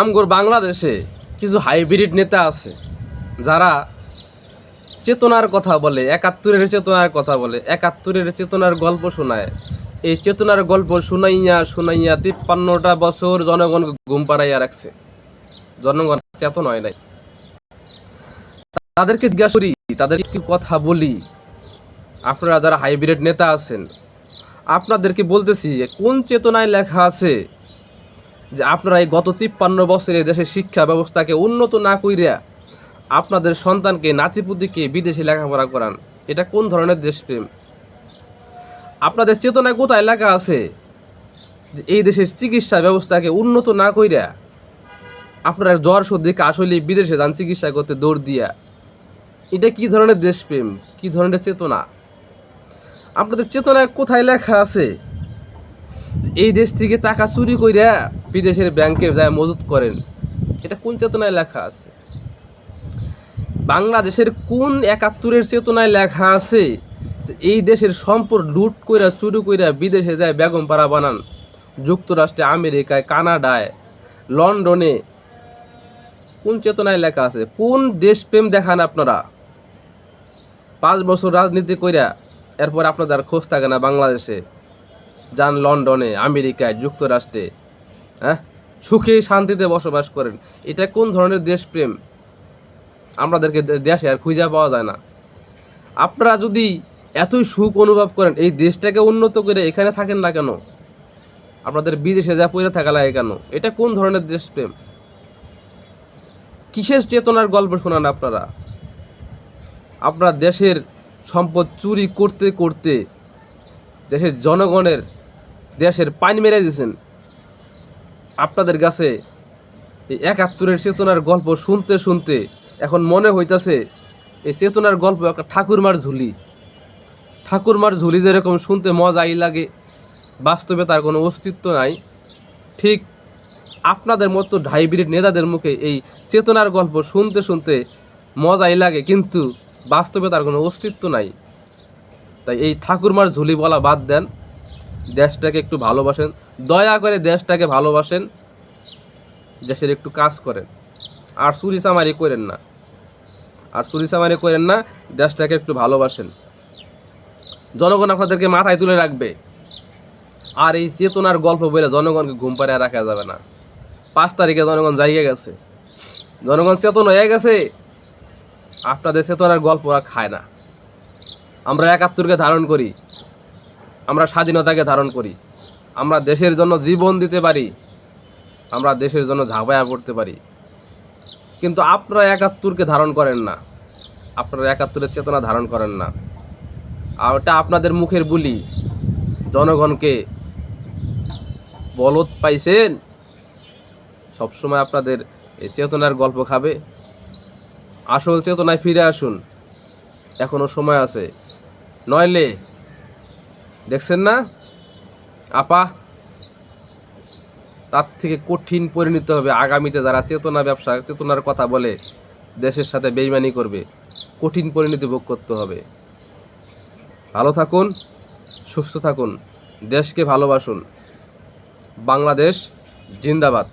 আমগর বাংলাদেশে কিছু হাইব্রিড নেতা আছে, যারা চেতনার কথা বলে, একাত্তরের চেতনার কথা বলে, একাত্তরের চেতনার গল্প শোনায়। এই চেতনার গল্প শুনাইয়া শুনাইয়া তিপ্পান্নটা বছর জনগণ ঘুম পাড়াইয়া রাখছে। জনগণ চেতন হয় নাই। তাদেরকে জিজ্ঞাসা করি, তাদের কি কথা বলি। আপনারা যারা হাইব্রিড নেতা আছেন, আপনাদেরকে বলতেছি, কোন চেতনায় লেখা আছে? যে আপনারা এই গত তিপ্পান্ন বছরে দেশের শিক্ষা ব্যবস্থাকে উন্নত না কইরা আপনাদের সন্তানকে, নাতিপুতিকে বিদেশে লেখাপড়া করান, এটা কোন ধরনের দেশপ্রেম? আপনাদের চেতনায় কোথায় লেখা আছে যে এই দেশের চিকিৎসা ব্যবস্থাকে উন্নত না কইরা আপনারা জ্বর সর্দিকে আসলে বিদেশে যান চিকিৎসা করতে দৌড় দিয়া? এটা কি ধরনের দেশপ্রেম? কি ধরনের চেতনা? আপনাদের চেতনায় কোথায় লেখা আছে এই দেশ থেকে টাকা চুরি কইরা বিদেশের ব্যাংকে যায় মজুত করেন। এটা কোন চেতনায় লেখা আছে? বাংলাদেশের কোন একাত্তরের চেতনায় লেখা আছে এই দেশের সম্পদ লুট কইরা, চুরি কইরা বিদেশে যায় বেগম পাড়া বানান? যুক্তরাষ্ট্রে, আমেরিকায়, কানাডায়, লন্ডনে কোন চেতনায় লেখা আছে? কোন দেশপ্রেম দেখান আপনারা? পাঁচ বছর রাজনীতি কইরা, এরপর আপনাদের আর খোঁজ থাকে না বাংলাদেশে। যান লন্ডনে, আমেরিকায়, যুক্তরাষ্ট্রে হ্যাঁ? সুখে শান্তিতে বসবাস করেন। এটা কোন ধরনের দেশপ্রেম? আমাদেরকে দেশে আর খুঁজে পাওয়া যায় না। আপনারা যদি এতই সুখ অনুভব করেন, এই দেশটাকে উন্নত করে এখানে থাকেন না কেন? আপনাদের বিদেশে যা পড়ে থাকা লাগে কেন? এটা কোন ধরনের দেশপ্রেম? কিসের চেতনার গল্প শোনান আপনারা? আপনার দেশের সম্পদ চুরি করতে করতে দেশের জনগণের দেশের পানি মেরে দিয়েছেন। আপনাদের কাছে এই একাত্তরের চেতনার গল্প শুনতে শুনতে এখন মনে হইতাছে, এই চেতনার গল্প একটা ঠাকুরমার ঝুলি। ঠাকুরমার ঝুলি যেরকম শুনতে মজাই লাগে, বাস্তবে তার কোনো অস্তিত্ব নাই। ঠিক আপনাদের মতো হাইব্রিড নেতাদের মুখে এই চেতনার গল্প শুনতে শুনতে মজাই লাগে, কিন্তু বাস্তবে তার কোনো অস্তিত্ব নাই। তাই এই ঠাকুরমার ঝুলি বলা বাদ দেন। দেশটাকে একটু ভালোবাসেন। দয়া করে দেশটাকে ভালোবাসেন। দেশের একটু কাজ করেন। আর চুরি চামারি করেন না। আর চুরি চামারি করেন না, দেশটাকে একটু ভালোবাসেন। জনগণ আপনাদেরকে মাথায় তুলে রাখবে। আর এই চেতনার গল্প বলে জনগণকে ঘুম পাড়িয়ে রাখা যাবে না। পাঁচ তারিখে জনগণ জায়গা গেছে। জনগণ চেতন হয়ে গেছে। আপনাদের চেতনার গল্প খায় না। আমরা একাত্তরকে ধারণ করি, আমরা স্বাধীনতাকে ধারণ করি, আমরা দেশের জন্য জীবন দিতে পারি, আমরা দেশের জন্য ঝাঁপায়া পড়তে পারি। কিন্তু আপনারা একাত্তরকে ধারণ করেন না। আপনারা একাত্তরের চেতনা ধারণ করেন না। আর ওটা আপনাদের মুখের বুলি। জনগণকে বলদ পাইছেন, সবসময় আপনাদের এই চেতনার গল্প খাবে। আসল চেতনায় ফিরে আসুন। এখনও সময় আছে। নইলে, দেখছেন না? আপা, তার থেকে কঠিন পরিণত হবে আগামীতে যারা চেতনা ব্যবসা, চেতনার কথা বলে, দেশের সাথে বেইমানি করবে, কঠিন পরিণতি ভোগ করতে হবে। ভালো থাকুন, সুস্থ থাকুন, দেশকে ভালোবাসুন। বাংলাদেশ জিন্দাবাদ।